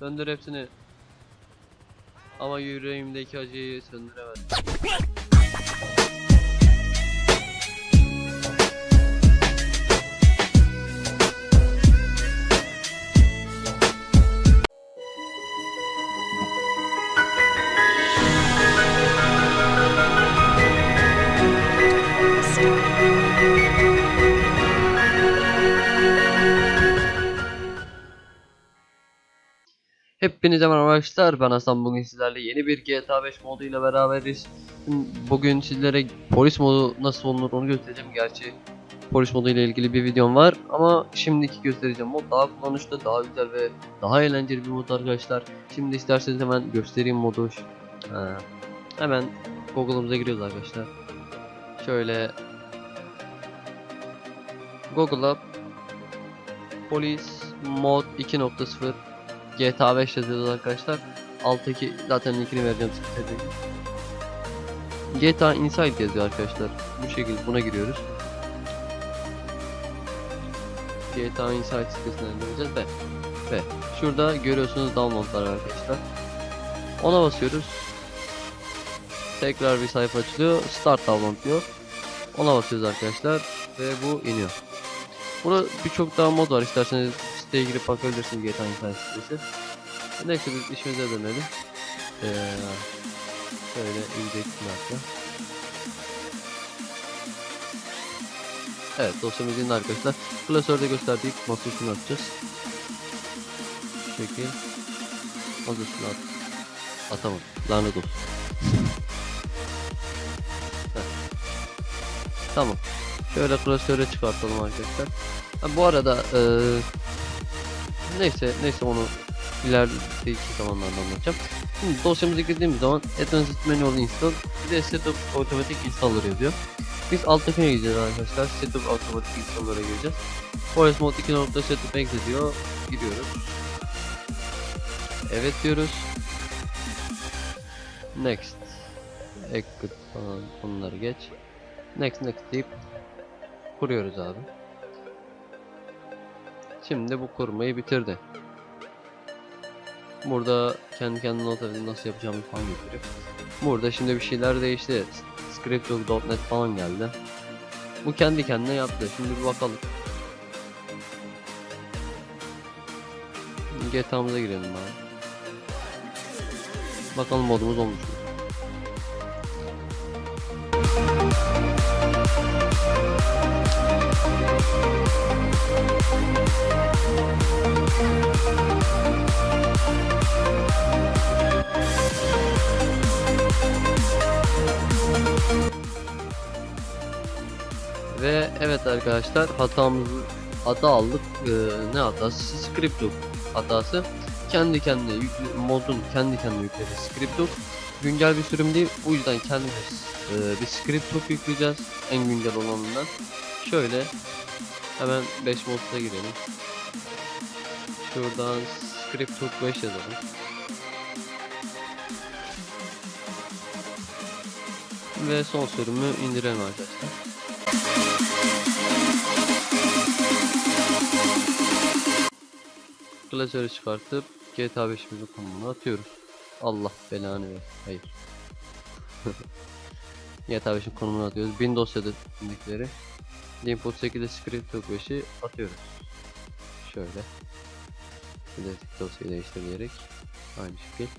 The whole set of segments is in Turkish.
Söndür hepsini. Ama yüreğimdeki acıyı söndüremez. Hepinize merhaba arkadaşlar ben Hasan. Bugün sizlerle yeni bir GTA 5 modu ile beraberiz. Bugün sizlere polis modu nasıl olunur onu göstereceğim. Gerçi Polis modu ile ilgili bir videom var ama şimdiki göstereceğim mod daha kullanışlı daha güzel ve daha eğlenceli bir mod arkadaşlar. Şimdi isterseniz hemen göstereyim modu. Ha. Hemen Google'ımıza giriyoruz arkadaşlar. Şöyle Google'a Polis Mod 2.0 GTA 5 yazıyoruz arkadaşlar. Alttaki zaten linkini vereceğim size. GTA Inside yazıyor arkadaşlar. Bu şekilde buna giriyoruz. GTA Inside sitesine gireceğiz ve ve şurada görüyorsunuz downloadlar arkadaşlar. Ona basıyoruz. Tekrar bir sayfa açılıyor. Start download diyor. Ona basıyoruz arkadaşlar ve bu iniyor. Burada birçok daha mod var. İsterseniz siteye girip bakabilirsiniz GTA Inside sitesi. Neyse biz işimize dönelim. Ee, şöyle bir dakika. Evet dosyamız indi arkadaşlar. Klasörde gösterdiği masasını atacağız. Şu şekil. Masasını at. Atamam. Lanet olsun. Tamam. Şöyle klasöre çıkartalım arkadaşlar. Ha, bu arada eee neyse neyse onu ilerideki zamanlarda anlatacağım. Şimdi dosyamızı girdiğimiz zaman Advanced Manual Install bir de Setup Automatic Installer yazıyor. Biz alttakine gideceğiz arkadaşlar. Setup Automatic Installer'a gireceğiz. Forest Mode 2. Setup Exit diyor. Giriyoruz. Evet diyoruz. Next. Exit falan bunları geç. Next next deyip kuruyoruz abi. Şimdi bu kurmayı bitirdi. Burada kendi kendine not edin nasıl yapacağımı falan gösteriyor. Burada şimdi bir şeyler değişti. Scriptbook.net falan geldi. Bu kendi kendine yaptı. Şimdi bir bakalım. GTA'mıza girelim abi. Bakalım modumuz olmuş mu? Arkadaşlar hatamızı hata aldık. Ee, ne hatası? Scriptbook hatası. Kendi kendine yüklü, modun kendi kendine yükledi Scriptbook. Güncel bir sürüm değil. Bu yüzden kendimiz e, bir Scriptbook yükleyeceğiz. En güncel olanından. Şöyle hemen 5 modda girelim. Şuradan Scriptbook 5 yazalım. Ve son sürümü indirelim arkadaşlar. Klasörü çıkartıp GTA 5'imizi konumuna atıyoruz. Allah belanı ver. Hayır. GTA 5'in konumuna atıyoruz. Bin dosyada indikleri. Input 8'de script yok 5'i atıyoruz. Şöyle. Hedefteki dosyayı değiştir diyerek. Aynı şekil.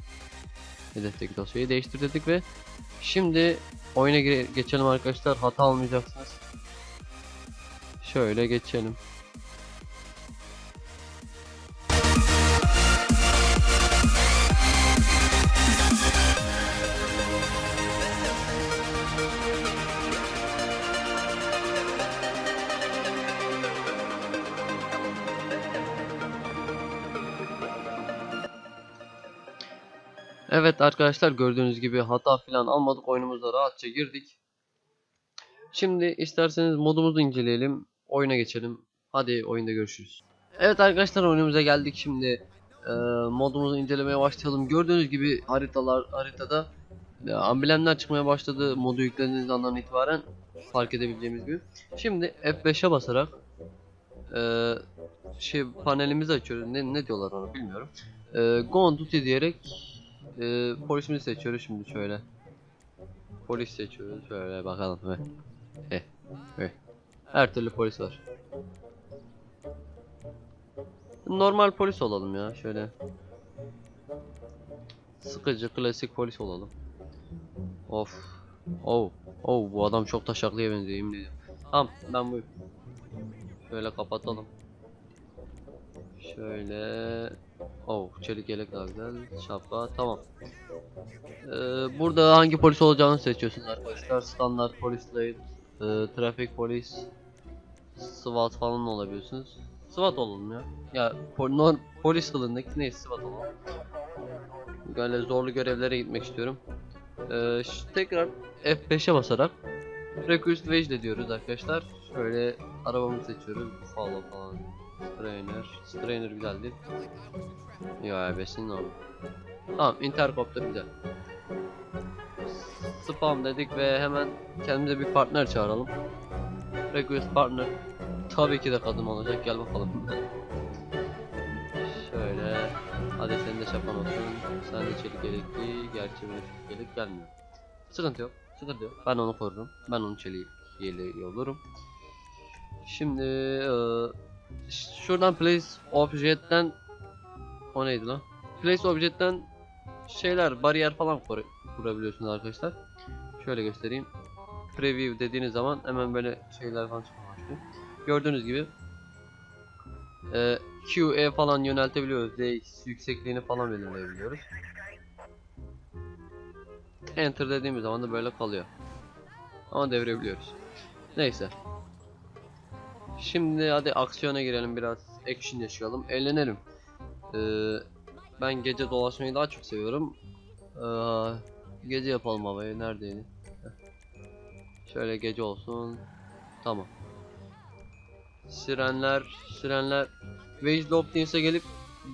Hedefteki dosyayı değiştir dedik ve şimdi oyuna geçelim arkadaşlar. Hata almayacaksınız. Şöyle geçelim. Evet arkadaşlar gördüğünüz gibi hata falan almadık oyunumuza rahatça girdik. Şimdi isterseniz modumuzu inceleyelim. Oyuna geçelim. Hadi oyunda görüşürüz. Evet arkadaşlar oyunumuza geldik şimdi. Ee, modumuzu incelemeye başlayalım. Gördüğünüz gibi haritalar haritada e, amblemler çıkmaya başladı modu yüklediğiniz andan itibaren fark edebileceğimiz gibi. Şimdi F5'e basarak e, şey panelimizi açıyoruz. Ne, ne diyorlar onu bilmiyorum. Ee, go on duty diyerek e, polisimizi seçiyoruz şimdi şöyle. Polis seçiyoruz şöyle bakalım. Heh. Heh. Heh. Her türlü polis var. Normal polis olalım ya şöyle. Sıkıcı klasik polis olalım. Of. Oh. Oh bu adam çok taşaklıya benziyor yemin ediyorum. Tamam ben buyum. Şöyle kapatalım. Şöyle. Oh çelik yelek daha. Şapka tamam. Ee, burada hangi polis olacağını seçiyorsunuz arkadaşlar. Standart polis lane, e, trafik polis, SWAT falan olabiliyorsunuz. SWAT olalım ya. Ya pol nor- polis kılığındaki neyse SWAT olalım. Böyle zorlu görevlere gitmek istiyorum. Ee, tekrar F5'e basarak Request Wage diyoruz arkadaşlar. Şöyle arabamızı seçiyoruz. Buffalo falan. Strainer. Strainer güzel değil. Ya besin abi. Tamam intercopter güzel. Spam dedik ve hemen kendimize bir partner çağıralım. Request partner. Tabii ki de kadın olacak. Gel bakalım. Şöyle. Hadi senin de şapan olsun. Sen de çelik yelekli. Gerçi benim yelek gelmiyor. Sıkıntı yok. Sıkıntı yok. Ben onu korurum. Ben onun çeliği yeleği olurum. Şimdi ş- şuradan place object'ten o neydi lan? Place object'ten şeyler bariyer falan kur kurabiliyorsunuz arkadaşlar. Şöyle göstereyim. Preview dediğiniz zaman hemen böyle şeyler falan çıkmaya. Gördüğünüz gibi eee QE falan yöneltebiliyoruz. DX yüksekliğini falan belirleyebiliyoruz. Enter dediğimiz zaman da böyle kalıyor. Ama devirebiliyoruz. Neyse. Şimdi hadi aksiyona girelim biraz. Action yaşayalım. Eğlenelim. Ee, ben gece dolaşmayı daha çok seviyorum. Ee, gece yapalım havayı. Neredeydi? Şöyle gece olsun. Tamam. Sirenler, sirenler. Wage Lobdings'e gelip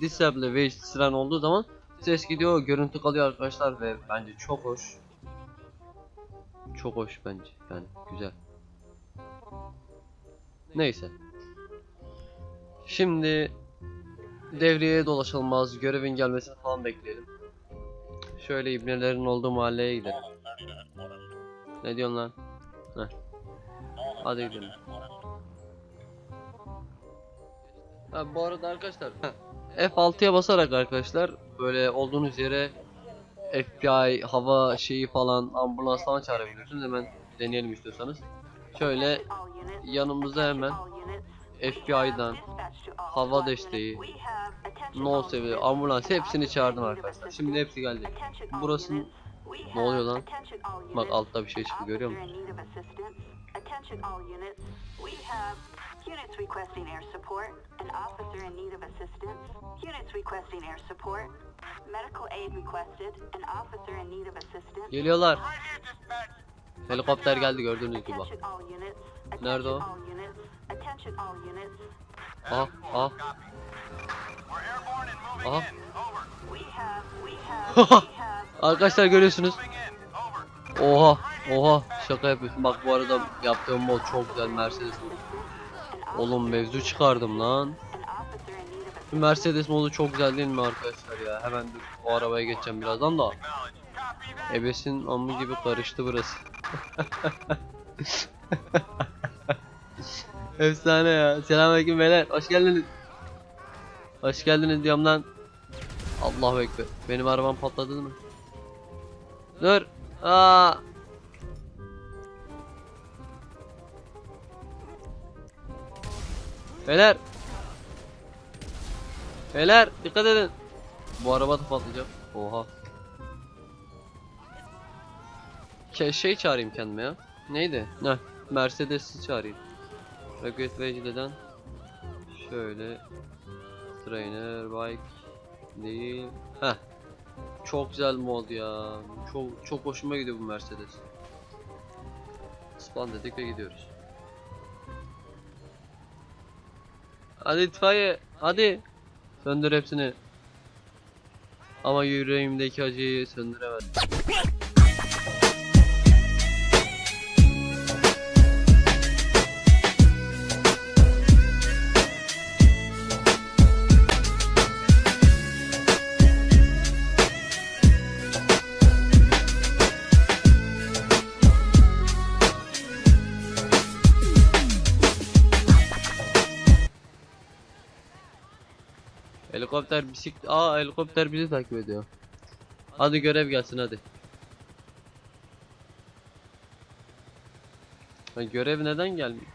Disable Wage siren olduğu zaman ses gidiyor, görüntü kalıyor arkadaşlar ve bence çok hoş. Çok hoş bence. Yani güzel. Neyse. Şimdi devreye dolaşalım az görevin gelmesini falan bekleyelim. Şöyle ibnelerin olduğu mahalleye gidelim. Ne diyorsun lan? Heh. Hadi gidelim. Ha, bu arada arkadaşlar F6'ya basarak arkadaşlar böyle olduğunuz yere FBI hava şeyi falan ambulans falan çağırabiliyorsunuz hemen deneyelim istiyorsanız. Şöyle yanımızda hemen FBI'dan hava desteği, no seviye, ambulans hepsini çağırdım arkadaşlar. Şimdi hepsi geldi. Burası ne oluyor lan? Bak altta bir şey çıktı görüyor musun? Geliyorlar. Helikopter geldi gördüğünüz gibi bak. Nerede o? Aha aha. Aha. Arkadaşlar görüyorsunuz. Oha oha şaka yapıyorsun. Bak bu arada yaptığım mod çok güzel Mercedes modu. Oğlum mevzu çıkardım lan. Şu Mercedes modu çok güzel değil mi arkadaşlar ya? Hemen dur o arabaya geçeceğim birazdan da. Ebesin amı gibi karıştı burası. Efsane ya. Selamünaleyküm beyler. Hoş geldiniz. Hoş geldiniz diyorum lan. Allahu ekber. Benim arabam patladı mı? Dur. Aa. Beyler. Beyler dikkat edin. Bu araba da patlayacak. Oha. Ke şey çağırayım kendime ya. Neydi? Ne? Mercedes'i çağırayım. Rocket Vecde'den şöyle Trainer bike değil. Heh. Çok güzel mod ya. Çok çok hoşuma gidiyor bu Mercedes. Spawn dedik ve gidiyoruz. Hadi itfaiye, hadi. Söndür hepsini. Ama yüreğimdeki acıyı söndüremedim. Helikopter bisiklet. Aa helikopter bizi takip ediyor. Hadi görev gelsin hadi. Ha, görev neden gelmiyor?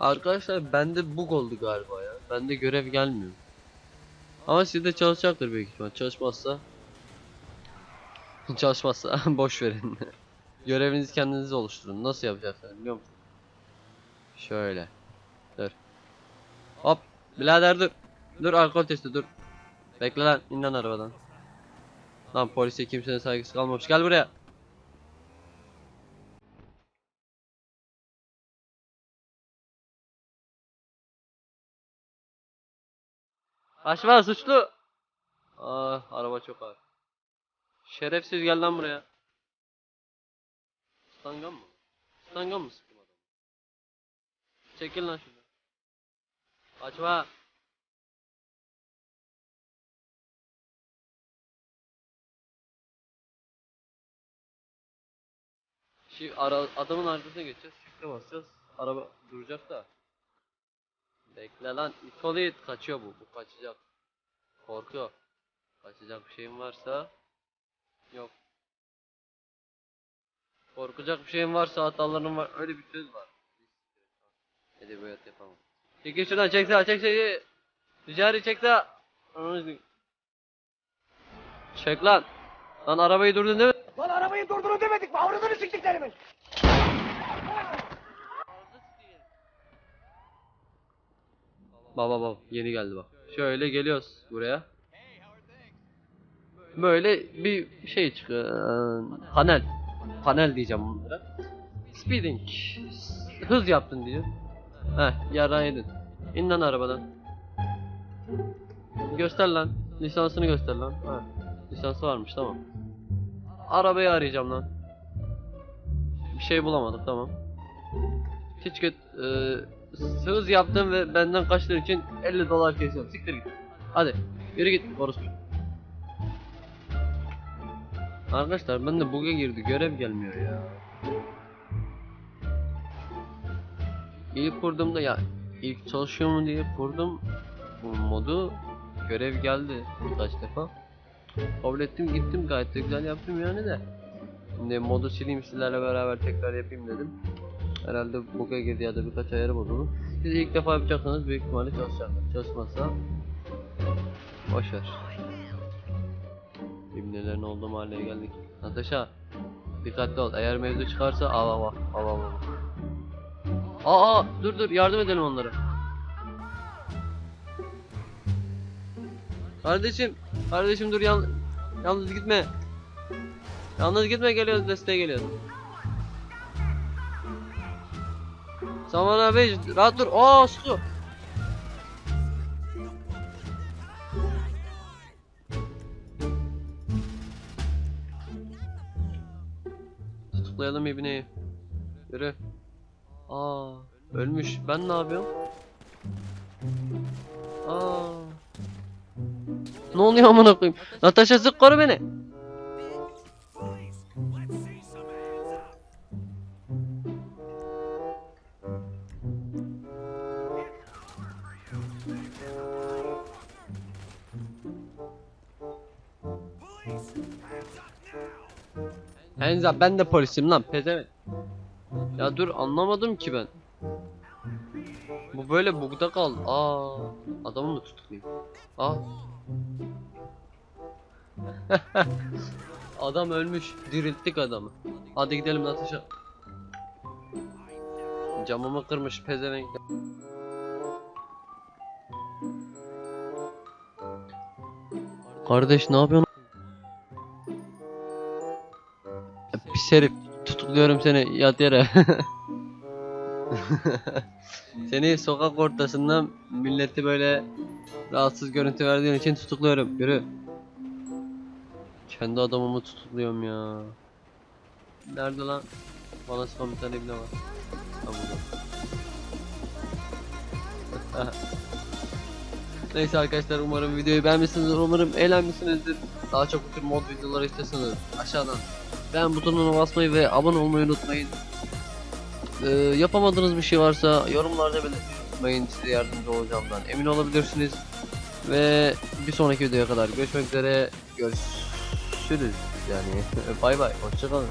Arkadaşlar bende bug oldu galiba ya. Bende görev gelmiyor. Ama sizde çalışacaktır büyük ihtimal. Çalışmazsa çalışmazsa boş verin. Görevinizi kendiniz oluşturun. Nasıl yapacaksınız biliyor musun? Şöyle. Dur. Hop. Birader dur. Dur alkol testi dur. Bekle lan. in lan arabadan. Lan polise kimsenin saygısı kalmamış. Gel buraya. Kaçma suçlu. Aa araba çok ağır. Şerefsiz gel lan buraya. Stangan mı? Stangan mı sıktım adamı? Çekil lan şuradan. Kaçma. Şimdi ara, adamın arkasına geçeceğiz. Şifre basacağız. Araba duracak da. Bekle lan. İt kaçıyor bu. Bu kaçacak. Korkuyor. Kaçacak bir şeyin varsa yok. Korkacak bir şeyin varsa hataların var. Öyle bir söz var. Edebiyat yapamam. Çekil şuradan çek sağa çek çek. Ticari çek sağa. Çek lan. Lan arabayı durdun değil mi? Arabayı durdurun demedik mi? Avradını siktiklerimin. Baba baba yeni geldi bak. Şöyle geliyoruz buraya. Böyle bir şey çıkıyor. Panel. Panel diyeceğim bunlara. Speeding. Hız yaptın diyor. Heh yara yedin. İn lan arabadan. Göster lan. Lisansını göster lan. Ha. Lisansı varmış tamam. Arabayı arayacağım lan. Bir şey bulamadık tamam. Ticket eee hız yaptım ve benden kaçtığın için 50 dolar kesiyorum. Siktir git. Hadi yürü git orospu. Arkadaşlar ben de bug'a girdi görev gelmiyor ya. İlk kurduğumda ya ilk çalışıyor mu diye kurdum bu modu görev geldi birkaç defa. Kabul ettim gittim gayet de güzel yaptım yani de. Şimdi modu sileyim sizlerle beraber tekrar yapayım dedim. Herhalde bug'a girdi ya da birkaç ayarı bozuldu. Siz ilk defa yapacaksanız büyük ihtimalle çalışacaktır. Çalışmazsa boşver. İbnelerin olduğu mahalleye geldik. Natasha dikkatli ol. Eğer mevzu çıkarsa av av. av. Aa, aa dur dur yardım edelim onlara. Kardeşim, kardeşim dur yan yalnız gitme. Yalnız gitme geliyoruz desteğe geliyoruz. Saman abi rahat dur. Aa su. Tutuklayalım ibneyi. Yürü. Aa ölmüş. Ben ne yapıyorum? Aa. Ne oluyor amına koyayım? Natasha sık koru beni. Hands up ben de polisim lan pezevenk. Ya dur anlamadım ki ben. Bu böyle bugda kaldı. Aa, adamı mı tutuklayayım? Aa. Adam ölmüş. Dirilttik adamı. Hadi gidelim Natasha. Camımı kırmış pezevenk. Kardeş ne yapıyorsun? Ya Pis herif tutukluyorum seni yat yere. seni sokak ortasından milleti böyle rahatsız görüntü verdiğin için tutukluyorum. Yürü. Kendi adamımı tutukluyorum ya. Nerede lan? Bana sıkan bir tane ibne var. Ha burada. Neyse arkadaşlar umarım videoyu beğenmişsinizdir. Umarım eğlenmişsinizdir. Daha çok bu tür mod videoları istiyorsanız aşağıdan beğen butonuna basmayı ve abone olmayı unutmayın. Ee, yapamadığınız bir şey varsa yorumlarda belirtmeyi unutmayın. Size yardımcı olacağımdan emin olabilirsiniz. Ve bir sonraki videoya kadar görüşmek üzere. Görüşürüz シュルゃね。バイバイ。おっしゃる。